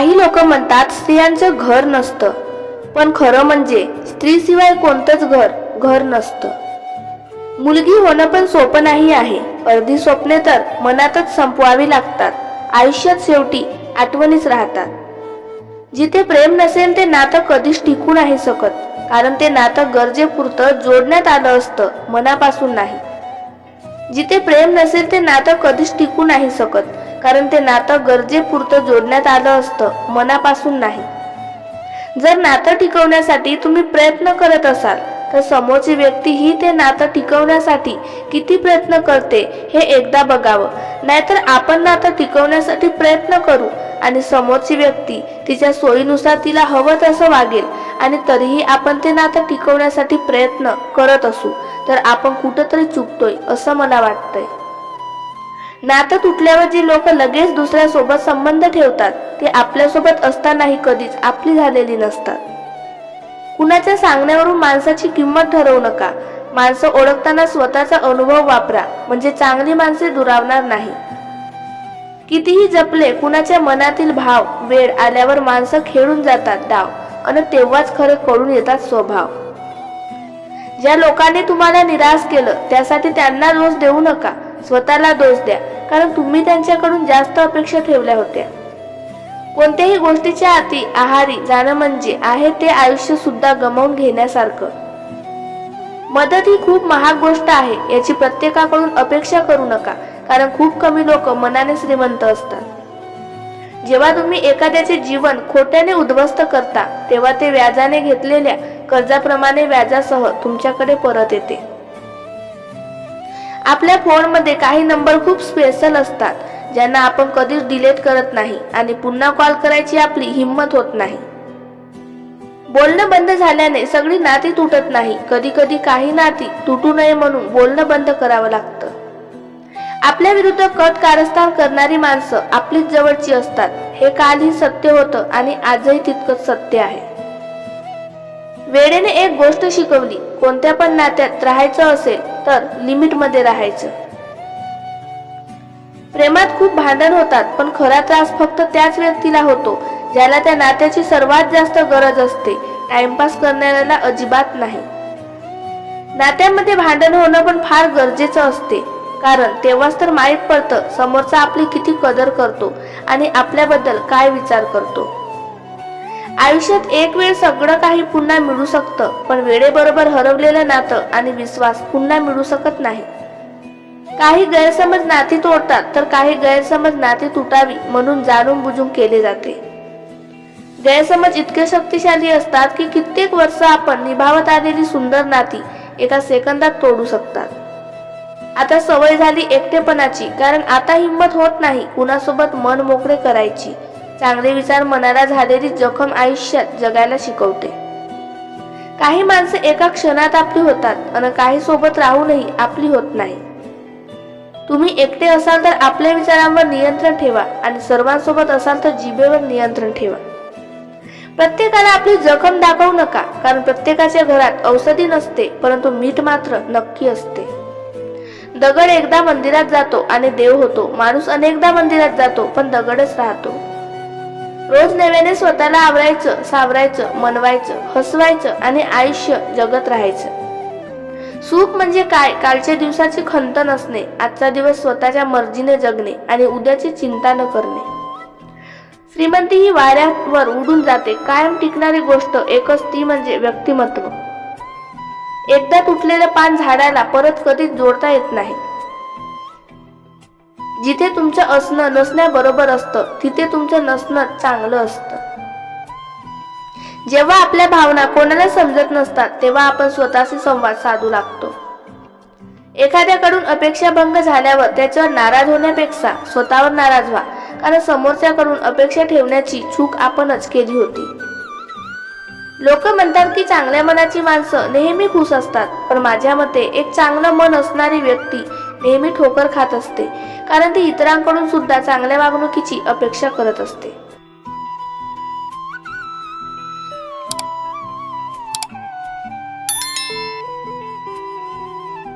काही लोक म्हणतात स्त्रियांचं घर नसतं पण खरं म्हणजे स्त्रीशिवाय कोणतंच घर घर नसतं. मुलगी होणं पण सोपं नाही आहे. अर्धी स्वप्ने तर मनातच संपवावी लागतात. आयुष्यात शेवटी आठवणीच राहतात. जिथे प्रेम नसेल ते नातं कधीच टिकू नाही शकत कारण ते नातं गरजेपुरतं जोडण्यात आलं असतं मनापासून नाही. जिथे प्रेम नसेल ते नातं कधीच टिकू नाही शकत कारण ते नातं गरजेपुरतं जोडण्यात आलं असतं मनापासून नाही. जर नातं टिकवण्यासाठी तुम्ही प्रयत्न करत असाल तर समोरची व्यक्ती ही ते नातं टिकवण्यासाठी किती प्रयत्न करते हे एकदा बघावं. नाहीतर आपण नातं टिकवण्यासाठी प्रयत्न करू आणि समोरची व्यक्ती तिच्या सोयीनुसार तिला हवं तसं वागेल आणि तरीही आपण ते नातं टिकवण्यासाठी प्रयत्न करत असू तर आपण कुठंतरी चुकतोय असं मला वाटतंय. नातं तुटल्यावर जी लोक लगेच दुसऱ्यासोबत संबंध ठेवतात ते आपल्यासोबत असतानाही कधीच आपली झालेली नसतात. कुणाच्या सांगण्यावरून माणसाची किंमत ठरवू नका. माणसं ओळखताना स्वतःचा अनुभव वापरा म्हणजे चांगली माणसे दुरावणार नाही. कितीही जपले कुणाच्या मनातील भाव वेळ आल्यावर माणसं खेळून जातात डाव आणि तेव्हाच खरे कळून येतात स्वभाव. ज्या लोकांनी तुम्हाला निराश केलं त्यासाठी त्यांना दोष देऊ नका. स्वतःला दोष द्या. कारण तुम्ही त्यांच्याकडून जास्त अपेक्षा ठेवल्या होत्या. कोणत्याही गोष्टीच्या आती आहारी जाणं म्हणजे आहे ते आयुष्य सुद्धा गमावून घेण्यासारखं. मदत ही खूप महाग गोष्ट आहे याची प्रत्येकाकडून अपेक्षा करू नका कारण खूप कमी लोक मनाने श्रीमंत असतात. जेव्हा तुम्ही एखाद्याचे जीवन खोट्याने उद्ध्वस्त करता तेव्हा ते व्याजाने घेतलेल्या कर्जाप्रमाणे व्याजासह तुमच्याकडे परत येते. आपल्या फोनमध्ये काही नंबर खूप स्पेशल असतात ज्यांना आपण कधीच डिलीट करत नाही आणि पुन्हा कॉल करायची आपली हिंमत होत नाही. बोलणं बंद झाल्याने सगळी नाती तुटत नाही कधी कधी काही नाती तुटू नये म्हणून बोलणं बंद करावं लागतं. आपल्या विरुद्ध कट कारस्थान करणारी माणसं आपलीच जवळची असतात हे कालही सत्य होतं आणि आजही तितकंच सत्य आहे. वेळेने एक गोष्ट शिकवली. कोणत्या पण नात्यात राहायचं असेल तर लिमिटमध्ये राहायचं. प्रेमात खूप भांडण होतात पण खरा त्रास फक्त त्याच व्यक्तीला होतो ज्याला त्या नात्याची सर्वात जास्त गरज असते. टाइमपास करणाऱ्याला अजिबात नाही. नात्यामध्ये भांडण होणं पण फार गरजेचं असते कारण तेव्हाच तर माहीत पडतं समोरचा आपली किती कदर करतो आणि आपल्याबद्दल काय विचार करतो. आयुष्यात एक वेळ सगळं काही पुन्हा मिळू शकतं पण वेळेबरोबर हरवलेलं नातं आणि विश्वास पुन्हा मिळू शकत नाही. काही गैरसमज नाती तोडतात तर काही गैरसमज नाती तुटावी म्हणून जाणून बुजून केले जाते. गैरसमज इतके शक्तिशाली असतात की कित्येक वर्ष आपण निभावत आलेली सुंदर नाती एका सेकंदात तोडू शकतात. आता सवय झाली एकटेपणाची कारण आता हिंमत होत नाही कुणासोबत मन मोकळे करायची. चांगले विचार मनाला झालेली जखम आयुष्यात जगायला शिकवते. काही माणसं एका क्षणात आपली होतात आणि काही सोबत राहूनही आपली होत नाही. तुम्ही एकटे असाल तर आपल्या विचारांवर नियंत्रण ठेवा आणि सर्वांसोबत असाल तर जिभेवर नियंत्रण ठेवा. प्रत्येकाला आपली जखम दाखवू नका कारण प्रत्येकाच्या घरात औषधी नसते परंतु मीठ मात्र नक्की असते. दगड एकदा मंदिरात जातो आणि देव होतो. माणूस अनेकदा मंदिरात जातो पण दगडच राहतो. रोज नव्याने स्वतःला आवरायचं सावरायचं मनवायचं हसवायचं आणि आयुष्य जगत राहायचं. सुख म्हणजे काय? कालच्या दिवसाची खंत नसणे आजचा दिवस स्वतःच्या मर्जीने जगणे आणि उद्याची चिंता न करणे. श्रीमंती ही वाऱ्यावर उडून जाते. कायम टिकणारी गोष्ट एकच ती म्हणजे व्यक्तिमत्व. एकदा तुटलेलं पान झाडाला परत कधीच जोडता येत नाही. जिथे तुमचं असणं नसण्याबरोबर असतं तिथे तुमचं नसणं चांगलं असतं. जेव्हा आपल्या भावना कोणाला समजत नसतात तेव्हा आपण स्वतःशी संवाद साधू लागतो. एखाद्याकडून अपेक्षाभंग झाल्यावर त्याच्यावर नाराज होण्यापेक्षा स्वतःवर नाराज व्हा कारण समोरच्याकडून अपेक्षा ठेवण्याची चूक आपणच केली होती. लोक म्हणतात की चांगल्या मनाची माणसं नेहमी खुश असतात पण माझ्या मते एक चांगलं मन असणारी व्यक्ती नेहमी ठोकर खात असते. कारण ती इतरांकडून सुद्धा चांगल्या वागणुकीची अपेक्षा करत असते.